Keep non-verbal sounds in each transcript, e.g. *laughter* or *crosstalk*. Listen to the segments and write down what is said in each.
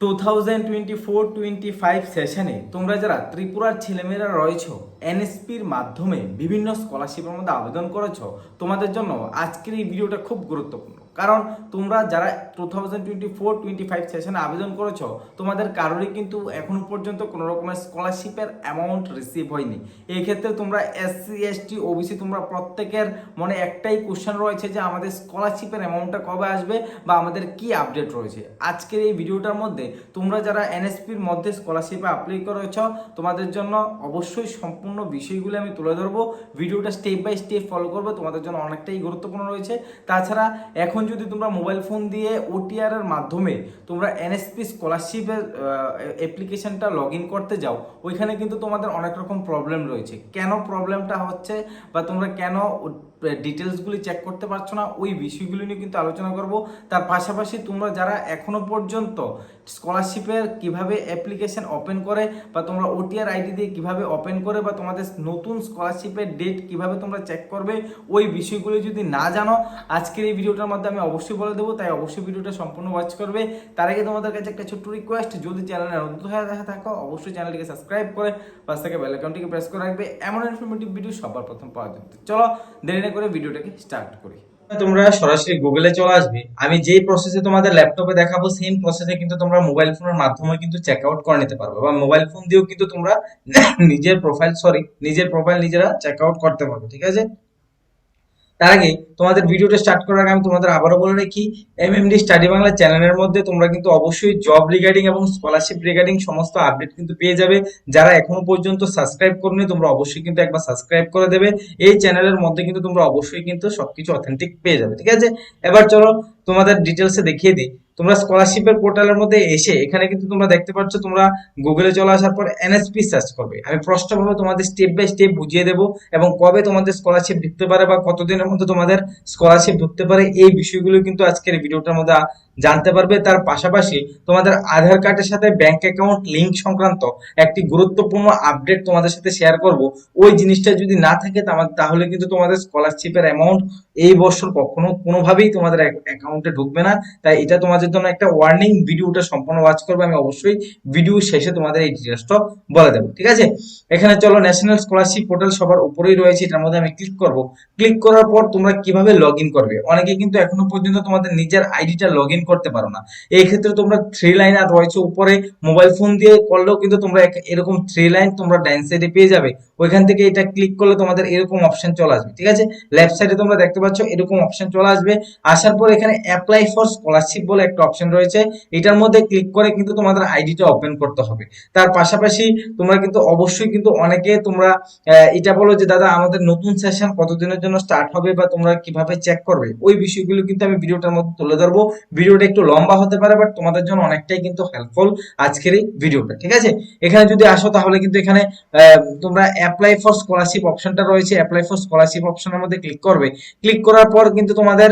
Two thousand twenty four twenty five সেশনে তোমরা যারা ত্রিপুরার ছেলেমেয়েরা রয়েছ এনএসপির মাধ্যমে বিভিন্ন স্কলারশিপের মধ্যে আবেদন করেছ, তোমাদের জন্য আজকের এই ভিডিওটা খুব গুরুত্বপূর্ণ। কারণ তোমরা যারা two thousand twenty four twenty five সেশনে আবেদন করেছ, তোমাদের কারোরই কিন্তু এখনও পর্যন্ত কোনো রকমের স্কলারশিপের অ্যামাউন্ট রিসিভ হয়নি। এই ক্ষেত্রে তোমরা এসসি এসটি ওবিসি তোমরা প্রত্যেকের মনে একটাই কোশ্চেন রয়েছে যে আমাদের স্কলারশিপের অ্যামাউন্টটা কবে আসবে বা আমাদের কি আপডেট রয়েছে। আজকের এই ভিডিওটার মধ্যে তোমরা যারা এনএসপির মধ্যে স্কলারশিপে অ্যাপ্লাই করেছ, তোমাদের জন্য অবশ্যই সম্পূর্ণ বিষয়গুলো আমি তুলে ধরবো। ভিডিওটা স্টেপ বাই স্টেপ ফলো করবে, তোমাদের জন্য অনেকটাই গুরুত্বপূর্ণ রয়েছে। তাছাড়া এখন যদি তোমরা মোবাইল ফোন দিয়ে ওটিআর এর মাধ্যমে তোমরা এনএসপি স্কলারশিপের অ্যাপ্লিকেশনটা লগ ইন করতে যাও, ওইখানে কিন্তু তোমাদের অনেক রকম প্রবলেম রয়েছে। কেন প্রবলেমটা হচ্ছে বা তোমরা কেন ডিটেলসগুলি চেক করতে পারছ না, ওই বিষয়গুলি নিয়ে কিন্তু আলোচনা করব। তার পাশাপাশি তোমরা যারা এখনও পর্যন্ত স্কলারশিপের কীভাবে অ্যাপ্লিকেশন ওপেন করে বা তোমরা ওটিআর আইডি দিয়ে কীভাবে ওপেন করে বা তোমাদের নতুন স্কলারশিপের ডেট কীভাবে তোমরা চেক করবে, ওই বিষয়গুলি যদি না জানো, আজকের এই ভিডিওটার মধ্যে আমি অবশ্যই বলে দেবো, তাই অবশ্যই ভিডিওটা সম্পূর্ণ ওয়াচ করবে। তার আগে তোমাদের কাছে একটা ছোট্ট রিকোয়েস্ট যদি চ্যানেলে নতুন হয়ে দেখা থাকো, অবশ্যই চ্যানেলটিকে সাবস্ক্রাইব করে, পাশ থেকে বেল আইকনটিকে প্রেস করে রাখবে। এমন ইনফরমেটিভ ভিডিও সবার প্রথম পাওয়ার জন্য। চলো, দেরি করে ভিডিওটাকে স্টার্ট করি। তোমরা সরাসরি গুগলে চলে আসবে। আমি যেই প্রসেসে তোমাদের ল্যাপটপে দেখাবো সেম প্রসেসে কিন্তু তোমরা মোবাইল ফোনের মাধ্যমে কিন্তু চেক আউট করে নিতে পারবে বা মোবাইল ফোন দিয়েও কিন্তু তোমরা *laughs* নিজের প্রোফাইল সরি নিজের প্রোফাইল নিজেরা চেক আউট করতে পারবে, ঠিক আছে? তার আগে তোমাদের ভিডিওটা স্টার্ট করার আগে আমি তোমাদের আবারও বলে রাখি এমএমডি স্টাডি বাংলা চ্যানেলের মধ্যে তোমরা কিন্তু অবশ্যই জব রিগার্ডিং এবং স্কলারশিপ রিগার্ডিং সমস্ত আপডেট কিন্তু পেয়ে যাবে। যারা এখনও পর্যন্ত সাবস্ক্রাইব করনি, তোমরা অবশ্যই কিন্তু একবার সাবস্ক্রাইব করে দেবে। এই চ্যানেলের মধ্যে কিন্তু তোমরা অবশ্যই কিন্তু সবকিছু অথেন্টিক পেয়ে যাবে, ঠিক আছে? এবার চলো তোমাদের ডিটেলসে দেখিয়ে দিই। তোমরা স্কলারশিপের পোর্টালের মধ্যে এসে এখানে কিন্তু তোমরা দেখতে পাচ্ছ তোমরা গুগলে চলে আসার পর এনএসপি সার্চ করবে। আমি স্পষ্টভাবে তোমাদের স্টেপ বাই স্টেপ বুঝিয়ে দেবো এবং কবে তোমাদের স্কলারশিপ ঢুকতে পারে বা কতদিনের মধ্যে তোমাদের স্কলারশিপ ঢুকতে পারে এই বিষয়গুলো কিন্তু আজকের ভিডিওটার মধ্যে জানতে পারবে, তার পাশাপাশি তোমাদের আধার কার্ডের সাথে ব্যাংক অ্যাকাউন্ট লিংক সংক্রান্ত একটি গুরুত্বপূর্ণ আপডেট তোমাদের সাথে শেয়ার করব। ওই জিনিসটা যদি না থাকে তাহলে কিন্তু তোমাদের স্কলারশিপের অ্যামাউন্ট এই বছর কখনো কোনোভাবেই তোমাদের অ্যাকাউন্টে ঢুকবে না। তাই এটা তোমাদের জন্য একটা ওয়ার্নিং ভিডিওটা সম্পূর্ণ ওয়াচ করবে। আমি অবশ্যই ভিডিও শেষে তোমাদের এই ডিটেলসটা বলে দেবো, ঠিক আছে? এখানে চলো ন্যাশনাল স্কলারশিপ পোর্টাল সবার উপরেই রয়েছে, এটার মধ্যে আমি ক্লিক করব। ক্লিক করার পর তোমরা কীভাবে লগ করবে? অনেকে কিন্তু এখনও পর্যন্ত তোমাদের নিজের আইডিটা লগ করতে পারো না। এই ক্ষেত্রে তোমরা থ্রি লাইন আর রয়েছে উপরে মোবাইল ফোন দিয়ে করলেও কিন্তু তোমরা এরকম থ্রি লাইন তোমরা ডাইন সাইডে পেয়ে যাবে। ওইখান থেকে এটা ক্লিক করলে তোমাদের এরকম অপশন চলে আসবে, ঠিক আছে? লেফট সাইডে তোমরা দেখতে পাচ্ছ এরকম অপশন চলে আসবে। আসার পর এখানে অ্যাপ্লাই ফর স্কলারশিপ বলে একটা অপশন রয়েছে। এটার মধ্যে ক্লিক করে কিন্তু তোমাদের আইডিটা ওপেন করতে হবে। তার পাশাপাশি তোমরা কিন্তু অবশ্যই কিন্তু অনেকে তোমরা এটা বলো যে, দাদা, আমাদের নতুন সেশন কতদিনের জন্য স্টার্ট হবে বা তোমরা কীভাবে চেক করবে? ওই বিষয়গুলো কিন্তু আমি ভিডিওটার মধ্যে তুলে ধরবো। ভিডিওটা একটু লম্বা হতে পারে বাট তোমাদের জন্য অনেকটাই কিন্তু হেল্পফুল আজকের এই ভিডিওটা, ঠিক আছে? এখানে যদি আসো তাহলে কিন্তু এখানে তোমরা অ্যাপ্লাই ফর স্কলারশিপ অপশনটা রয়েছে। অ্যাপ্লাই ফর স্কলারশিপ অপশনের মধ্যে ক্লিক করবে। ক্লিক করার পর কিন্তু তোমাদের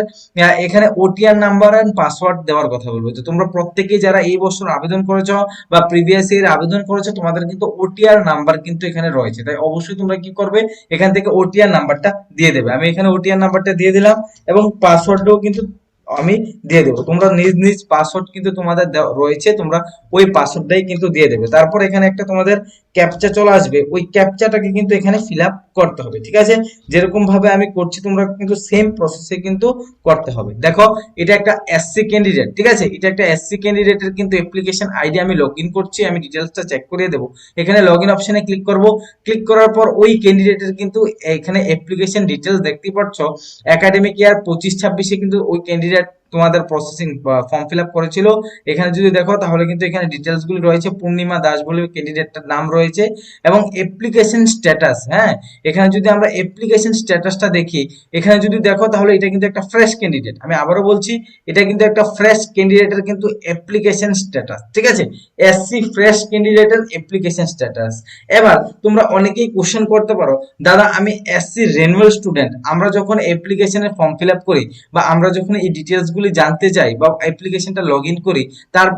এখানে ওটিআর নাম্বার এন্ড পাসওয়ার্ড দেওয়ার কথা বলব। তো তোমরা প্রত্যেকেই যারা এই বছর আবেদন করেছ বা প্রিভিয়াস ইয়ার আবেদন করেছ, তোমাদের কিন্তু ওটিআর নাম্বার কিন্তু এখানে রয়েছে। তাই অবশ্যই তোমরা কি করবে? এখান থেকে ওটিআর নাম্বারটা দিয়ে দেবে। আমি এখানে ওটিআর নাম্বারটা দিয়ে দিলাম এবং পাসওয়ার্ডটাও কিন্তু আমি দিয়ে দেবো। তোমরা নিজ নিজ পাসওয়ার্ড কিন্তু তোমাদের রয়েছে, তোমরা ওই পাসওয়ার্ডটাই কিন্তু দিয়ে দেবে। তারপর এখানে একটা তোমাদের ক্যাপচা চলে আসবে, ওই ক্যাপচাটাকে কিন্তু এখানে ফিল করতে হবে, ঠিক আছে? যেরকম ভাবে আমি করছি, তোমরা কিন্তু সেম প্রসেসে কিন্তু করতে হবে। দেখো, এটা একটা এসসি ক্যান্ডিডেট ঠিক আছে? এটা একটা এসসি ক্যান্ডিডেটের কিন্তু অ্যাপ্লিকেশন আইডি আমি লগ করছি, আমি ডিটেলসটা চেক করিয়ে দেবো। এখানে লগ ইন অপশনে ক্লিক করব। ক্লিক করার পর ওই ক্যান্ডিডেটের কিন্তু এখানে অ্যাপ্লিকেশন ডিটেলস দেখতেই পাচ্ছ। একাডেমিক ইয়ার পঁচিশ ছাব্বিশে কিন্তু ওই ক্যান্ডিডেট তোমাদের প্রসেসিং ফর্ম ফিল আপ করেছিল। এখানে যদি দেখো, তাহলে কিন্তু এখানে ডিটেলস গুলি রয়েছে। পূর্ণিমা দাস বলে ক্যান্ডিডেটটার নাম রয়েছে এবং অ্যাপ্লিকেশন স্ট্যাটাস হ্যাঁ? এখানে যদি আমরা অ্যাপ্লিকেশন স্ট্যাটাসটা দেখি, এখানে যদি দেখো, তাহলে এটা কিন্তু একটা ফ্রেশ ক্যান্ডিডেট আমি আবারও বলছি, এটা কিন্তু একটা ফ্রেশ ক্যান্ডিডেটের কিন্তু অ্যাপ্লিকেশন স্ট্যাটাস ঠিক আছে? এসসি ফ্রেশ ক্যান্ডিডেটের অ্যাপ্লিকেশন স্ট্যাটাস এবার, তোমরা অনেকেই কোশ্চেন করতে পারো, দাদা, আমি এসসি রেনুয়াল স্টুডেন্ট আমরা যখন অ্যাপ্লিকেশনের ফর্ম ফিল আপ করি বা আমরা যখন এই ডিটেলস গুলি গুলি জানতে চাই বা অ্যাপ্লিকেশনটা লগ ইন করি, তার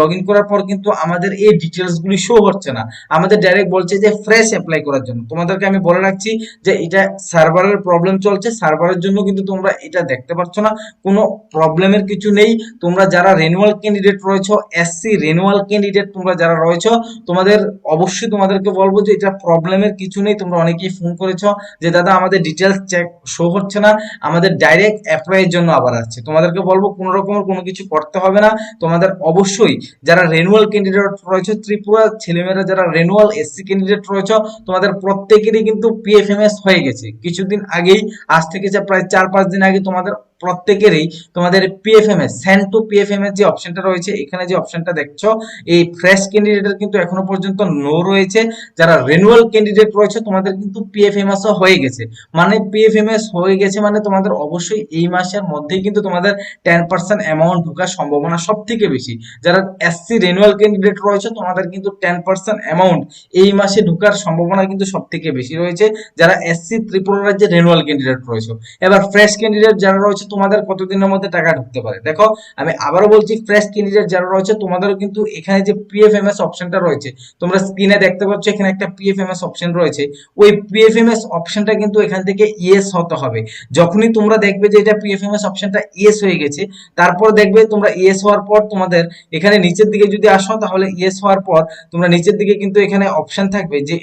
লগ ইন করার পর কিন্তু আমাদের এই ডিটেলস গুলি শো হচ্ছে না। আমাদের ডাইরেক্ট বলছে যে ফ্রেশ অ্যাপ্লাই করার জন্য। তোমাদেরকে আমি বলে রাখছি যে এটা সার্ভারের প্রবলেম চলছে সার্ভারের জন্য কিন্তু তোমরা এটা দেখতে পাচ্ছ না। কোনো প্রবলেমের কিছু নেই। তোমরা যারা রেনুয়াল ক্যান্ডিডেট রয়েছো এসসি রেনুয়াল ক্যান্ডিডেট তোমরা যারা রয়েছো, তোমাদের অবশ্যই তোমাদেরকে বলব যে এটা প্রবলেমের কিছু নেই। তোমরা অনেকেই ফোন করেছ যে, দাদা, আমাদের ডিটেলস চেক শো হচ্ছে না। আমাদের ডাইরেক্ট অ্যাপ্লাইয়ের জন্য আবার আসছে। তোমাদেরকে বলব, কোনো রকমের কোনো কিছু করতে হবে না। তোমাদের অবশ্যই যারা রেনুয়াল ক্যান্ডিডেট রয়েছে, ত্রিপুরা ছেলেমেয়েরা যারা রেনুয়াল এসসি ক্যান্ডিডেট রয়েছে, তোমাদের প্রত্যেকেরই কিন্তু পিএফএমএস হয়ে গেছে। কিছুদিন আগেই, আজ থেকে প্রায় চার পাঁচ দিন আগে তোমাদের প্রত্যেকেরই তোমাদের পিএফএমএস সেন্ড টু পিএফএমএস যে অপশনটা রয়েছে, এখানে যে অপশনটা দেখছ, এই ফ্রেশ ক্যান্ডিডেটের কিন্তু এখনও পর্যন্ত নো রয়েছে। যারা রেনুয়াল ক্যান্ডিডেট রয়েছে, তোমাদের কিন্তু পিএফএমএস হয়ে গেছে। মানে পিএফএমএস হয়ে গেছে মানে তোমাদের অবশ্যই এই মাসের মধ্যেই কিন্তু তোমাদের টেন পার্সেন্ট অ্যামাউন্ট ঢোকার সম্ভাবনা সব থেকে বেশি। যারা এসসি রেনুয়াল ক্যান্ডিডেট রয়েছে, তোমাদের কিন্তু টেন পার্সেন্ট অ্যামাউন্ট এই মাসে ঢোকার সম্ভাবনা কিন্তু সব থেকে বেশি রয়েছে। যারা এসসি ত্রিপুরা রাজ্যের রেনুয়াল ক্যান্ডিডেট রয়েছে। এবার ফ্রেশ ক্যান্ডিডেট যারা রয়েছে তোমাদের কতদিনের মধ্যে টাকা ঢুকতে পারে? দেখো, আমি আবারও বলছি ফ্রেশ ক্যান্ডিডেট যারা রয়েছে, তোমাদেরও কিন্তু এখানে যে পিএফএমএস অপশনটা রয়েছে, তোমরা স্ক্রিনে দেখতে পাচ্ছ, এখানে একটা পিএফএমএস অপশন রয়েছে। ওই পিএফএমএস অপশনটা কিন্তু এখান থেকে ইয়েস হতে হবে। যখনই তোমরা দেখবে যে এটা পিএফএমএস অপশনটা ইয়েস হয়ে গেছে, তারপর দেখবে তোমরা ইয়েস হওয়ার পর তোমাদের এখানে নিচের দিকে যদি আসো, তাহলে ইয়েস হওয়ার পর তোমরা নিচের দিকে কিন্তু এখানে অপশন থাকবে যে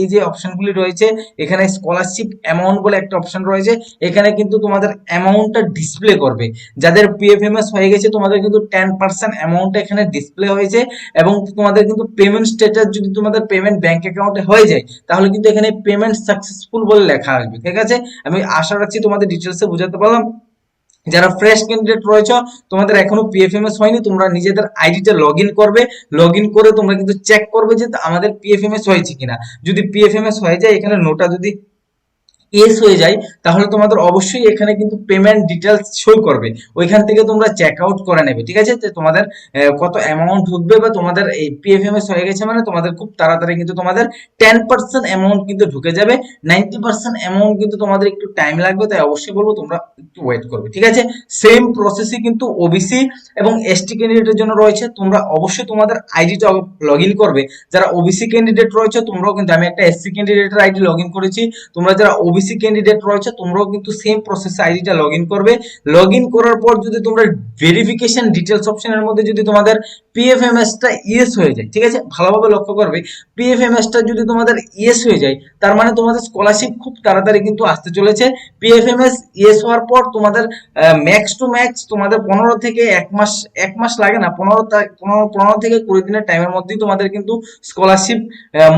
এই যে অপশনগুলি রয়েছে, এখানে স্কলারশিপ অ্যামাউন্ট বলে একটা অপশন রয়েছে, এখানে কিন্তু তোমাদের অ্যামাউন্টটা ডিসপ্লে করবে। যাদের পিএফএমএস হয়ে গেছে, তোমাদের কিন্তু টেন পার্সেন্ট অ্যামাউন্টটা এখানে ডিসপ্লে হয়েছে এবং তোমাদের কিন্তু পেমেন্ট স্ট্যাটাস যদি তোমাদের পেমেন্ট ব্যাংক অ্যাকাউন্টে হয়ে যায়, তাহলে কিন্তু এখানে পেমেন্ট সাকসেসফুল বলে লেখা আসবে, ঠিক আছে? আমি আশা রাখছি তোমাদের ডিটেলসে বুঝাতে পারলাম। যারা ফ্রেশ ক্যান্ডিডেট রয়েছে, তোমাদের এখনও পিএফএমএস হয়নি, তোমরা নিজেদের আইডিটা লগ করবে। লগ করে তোমরা কিন্তু চেক করবে যে আমাদের পিএফএমএস হয়েছে কিনা। যদি পিএফএমএস হয়ে যায়, এখানে নোটা যদি এস হয়ে যায়, তাহলে তোমাদের অবশ্যই এখানে কিন্তু পেমেন্ট ডিটেলস শো করবে। ওইখান থেকে তোমরা চেক আউট করে নেবে, ঠিক আছে? যে তোমাদের কত অ্যামাউন্ট ঢুকবে বা তোমাদের এই পিএফএমএস হয়ে গেছে মানে তোমাদের খুব তাড়াতাড়ি কিন্তু তোমাদের টেন পার্সেন্ট অ্যামাউন্ট কিন্তু ঢুকে যাবে নাইনটি পার্সেন্ট অ্যামাউন্ট কিন্তু তোমাদের একটু টাইম লাগবে, তাই অবশ্যই বলব তোমরা একটু ওয়েট করবে, ঠিক আছে? সেম প্রসেসই কিন্তু ওবিসি এবং এসটি ক্যান্ডিডেটের জন্য রয়েছে, তোমরা অবশ্যই তোমাদের আইডিটা লগ ইন করবে। যারা ওবিসি ক্যান্ডিডেট রয়েছে, তোমরাও কিন্তু, আমি একটা এসসি ক্যান্ডিডেটের আইডি লগ ইন করেছি, তোমরা যারা ওবিসি ক্যান্ডিডেট রয়েছে, তোমরাও কিন্তু সেম প্রসেসে আইডিটা লগ করবে। লগ করার পর যদি তোমরা ভেরিফিকেশন ডিটেলস অপশনের মধ্যে যদি তোমাদের পিএফএমএস টা ইয়েস হয়ে যায়, ঠিক আছে? ভালোভাবে লক্ষ্য করবে পিএফএমএস টা যদি তোমাদের ইয়েস হয়ে যায়, তার মানে তোমাদের স্কলারশিপ খুব তাড়াতাড়ি কিন্তু আসতে চলেছে। পিএফএমএস ইয়েস হওয়ার পর তোমাদের ম্যাক্স টু ম্যাক্স তোমাদের পনেরো থেকে এক মাস এক মাস লাগে না, পনেরো পনেরো পনেরো থেকে কুড়ি দিনের টাইমের মধ্যেই তোমাদের কিন্তু স্কলারশিপ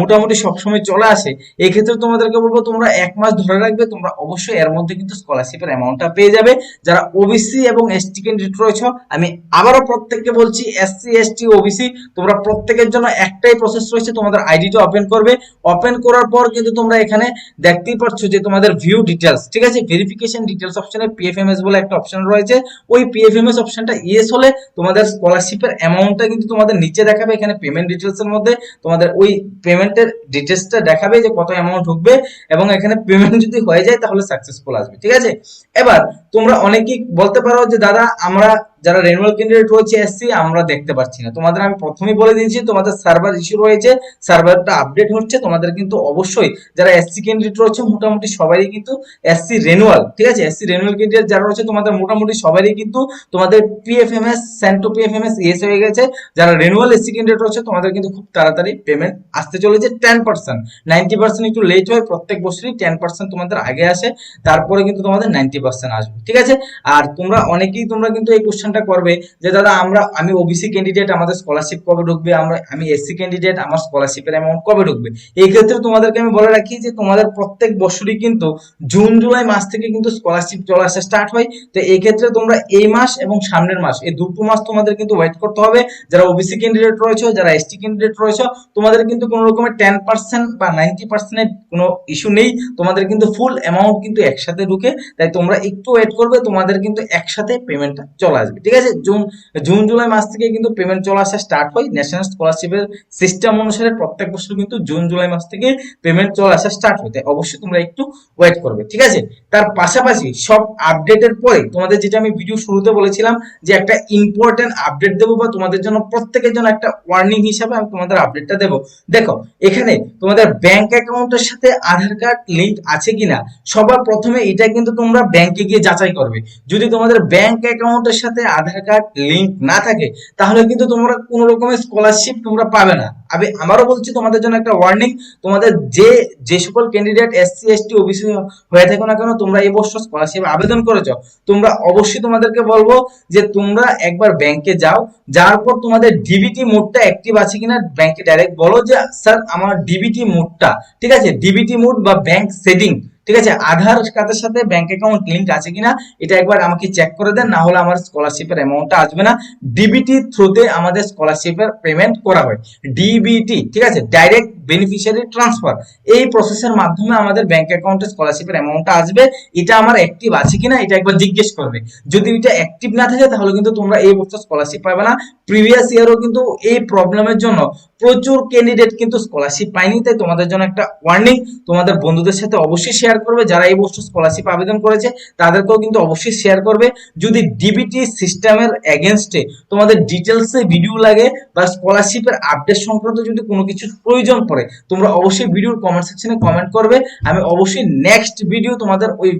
মোটামুটি সবসময় চলে আসে। এক্ষেত্রে ক্ষেত্রে তোমাদেরকে বলব, তোমরা এক মাস ধরে রাখবে, তোমরা অবশ্যই এর মধ্যে কিন্তু স্কলারশিপের অ্যামাউন্টটা পেয়ে যাবে। যারা ওবিসি এবং এসটি ক্যান্ডিডেট রয়েছে, আমি আবারও প্রত্যেককে বলছি এসসি এসটি ওবিসি তোমরা প্রত্যেকের জন্য একটাই প্রসেস রয়েছে, তোমাদের আইডিটা ওপেন করবে। ওপেন করার পর কিন্তু তোমরা এখানে দেখতেই পাচ্ছ যে তোমাদের ভিউ ডিটেলস ঠিক আছে? ভেরিফিকেশন ডিটেলস অপশনে পিএফএমএস বলে একটা অপশন রয়েছে। ওই পিএফএমএস অপশনটা ইয়েস হলে তোমাদের স্কলারশিপের অ্যামাউন্টটা কিন্তু তোমাদের নিচে দেখাবে, এখানে পেমেন্ট ডিটেলস এর মধ্যে। তোমাদের ওই পেমেন্টের ডিটেলসটা দেখাবে যে কত অ্যামাউন্ট ঢুকবে এবং এখানে পেমেন্ট যদি হয়ে যায় তাহলে সাকসেসফুল আসবে ঠিক আছে? এবার তোমরা অনেকেই বলতে পারো যে, দাদা, আমরা যারা রেনুয়াল ক্যান্ডিডেট রয়েছে এসসি আমরা দেখতে পাচ্ছি না। তোমাদের আমি প্রথমেই বলে দিয়েছি, তোমাদের সার্ভার ইস্যু রয়েছে সার্ভারটা আপডেট হচ্ছে, তোমাদের কিন্তু অবশ্যই যারা এসসি ক্যান্ডিডেট রয়েছে, মোটামুটি সবারই কিন্তু এসসি রেনুয়াল ঠিক আছে? এসসি রেনুয়াল ক্যান্ডিডেট যারা রয়েছে, তোমাদের মোটামুটি সবারই কিন্তু তোমাদের পিএফএমএস সেন্টো পিএফএমএস ইয়েস হয়ে গেছে। যারা রেনুয়াল এসসি ক্যান্ডিডেট রয়েছে, তোমাদের কিন্তু খুব তাড়াতাড়ি পেমেন্ট আসতে চলেছে টেন পার্সেন্ট নাইনটি পার্সেন্ট একটু লেট হয়, প্রত্যেক বছরই টেন পার্সেন্ট তোমাদের আগে আসে, তারপরে কিন্তু তোমাদের নাইনটি পার্সেন্ট আসবে। ঠিক আছে? আর তোমরা অনেকেই তোমরা কিন্তু এই কোশ্চেনটা করবে যে, দাদা, আমরা, আমি ওবিসি ক্যান্ডিডেট আমাদের স্কলারশিপ কবে ঢুকবে? আমরা, আমি এসসি ক্যান্ডিডেট আমার স্কলারশিপের অ্যামাউন্ট কবে ঢুকবে? এই ক্ষেত্রে তোমাদেরকে আমি বলে রাখি যে, তোমাদের প্রত্যেক বছরই কিন্তু জুন জুলাই মাস থেকে কিন্তু স্কলারশিপ চলে আসা স্টার্ট হয়। তো এই ক্ষেত্রে তোমরা এই মাস এবং সামনের মাস, এই দুটো মাস তোমাদের কিন্তু ওয়েট করতে হবে। যারা ওবিসি ক্যান্ডিডেট রয়েছে, যারা এসটি ক্যান্ডিডেট রয়েছে, তোমাদের কিন্তু কোনো রকমের টেন পার্সেন্ট বা নাইনটি পার্সেন্টের কোনো ইস্যু নেই। তোমাদের কিন্তু ফুল অ্যামাউন্ট কিন্তু একসাথে ঢুকে। তাই তোমরা একটু ওয়েট করবে, তোমাদের কিন্তু একসাথে পেমেন্টটা চলে আসবে। ঠিক আছে? জুন জুন, জুলাই মাস থেকে কিন্তু পেমেন্ট চলে আসা স্টার্ট হয়। ন্যাশনাল স্কলারশিপের সিস্টেম অনুসারে প্রত্যেক বছর কিন্তু জুন, জুলাই মাস থেকে পেমেন্ট চলে আসা স্টার্ট তাই অবশ্যই তোমরা একটু ওয়েট করবে। ঠিক আছে? তার পাশাপাশি সব আপডেটের পরে তোমাদের যেটা আমি ভিডিও শুরুতে বলেছিলাম যে একটা ইম্পর্টেন্ট আপডেট দেবো বা তোমাদের জন্য প্রত্যেকের জন্য একটা ওয়ার্নিং হিসাবে আমি তোমাদের আপডেটটা দেবো। দেখো, এখানে তোমাদের ব্যাংক অ্যাকাউন্টের সাথে আধার কার্ড লিংক আছে কিনা? সবার প্রথমে এটা কিন্তু তোমরা ব্যাংকে গিয়ে যাচাই করবে। যদি তোমাদের ব্যাংক অ্যাকাউন্টের সাথে আধার কার্ড লিংক না থাকে, তাহলে কিন্তু তোমরা কোনো রকমের স্কলারশিপ তোমরা পাবে না। আমি আমারও বলছি, তোমাদের জন্য একটা ওয়ার্নিং তোমাদের যে যে সকল ক্যান্ডিডেট এসসি এসটি ওবিসি হয়ে থাকো না কেন, তোমরা এই বছর স্কলারশিপ আবেদন করেছ। তোমরা অবশ্যই তোমাদেরকে বলব যে তোমরা একবার ব্যাংকে যাও, যাওয়ার পর তোমাদের ডিবিটি মোডটা অ্যাক্টিভ আছে কিনা ব্যাংকে ডাইরেক্ট বলো যে, স্যার, আমার ডিবিটি মোডটা। ঠিক আছে? ডিবিটি মোড বা ব্যাংক সেটিং ঠিক আছে? আধার কার্ডের সাথে ব্যাংক অ্যাকাউন্ট লিঙ্ক আছে কিনা, এটা একবার আমাকে চেক করে দেন, না হলে আমার স্কলারশিপের অ্যামাউন্টটা আসবে না। ডিবিটি থ্রুতে আমাদের স্কলারশিপের পেমেন্ট করা হয়। ডিবিটি ঠিক আছে? ডাইরেক্ট বেনিফিশিয়ারি ট্রান্সফার এই প্রসেসের মাধ্যমে আমাদের ব্যাংক অ্যাকাউন্টে স্কলারশিপের অ্যামাউন্টটা আসবে। এটা আমার অ্যাক্টিভ আছে কিনা এটা একবার জিজ্ঞেস করবে। যদি এটা অ্যাক্টিভ না থাকে, তাহলে কিন্তু তোমরা এই বছর স্কলারশিপ পাবে না। প্রিভিয়াস ইয়ারও কিন্তু এই প্রবলেমের জন্য প্রচুর ক্যান্ডিডেট কিন্তু স্কলারশিপ পায়নি। তাই তোমাদের জন্য একটা ওয়ার্নিং তোমাদের বন্ধুদের সাথে অবশ্যই শেয়ার করবে। যারা এই বছর স্কলারশিপ আবেদন করেছে, তাদেরকেও কিন্তু অবশ্যই শেয়ার করবে। যদি ডিবিটি সিস্টেমের এগেনস্টে তোমাদের ডিটেলসে ভিডিও লাগে বা স্কলারশিপের আপডেট সংক্রান্ত যদি কোনো কিছু প্রয়োজন পড়ে, তোমরা অবশ্যই ভিডিওর কমেন্ট সেকশনে কমেন্ট করবে। আমি অবশ্যই নেক্সট ভিডিও তোমাদের ওই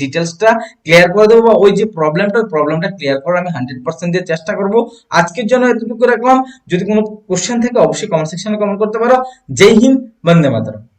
ডিটেলসটা ক্লিয়ার করে দেবো বা ওই যে প্রবলেমটা ওই প্রবলেমটা ক্লিয়ার করার আমি হান্ড্রেড পার্সেন্ট দিয়ে চেষ্টা করব। আজকের জন্য এতটুকু রাখলাম। যদি কোনো কোশ্চেন থাকে, অবশ্যই কমেন্ট সেকশনে কমেন্ট করতে পারো। জয় হিন্দ, বন্দে মাতরম।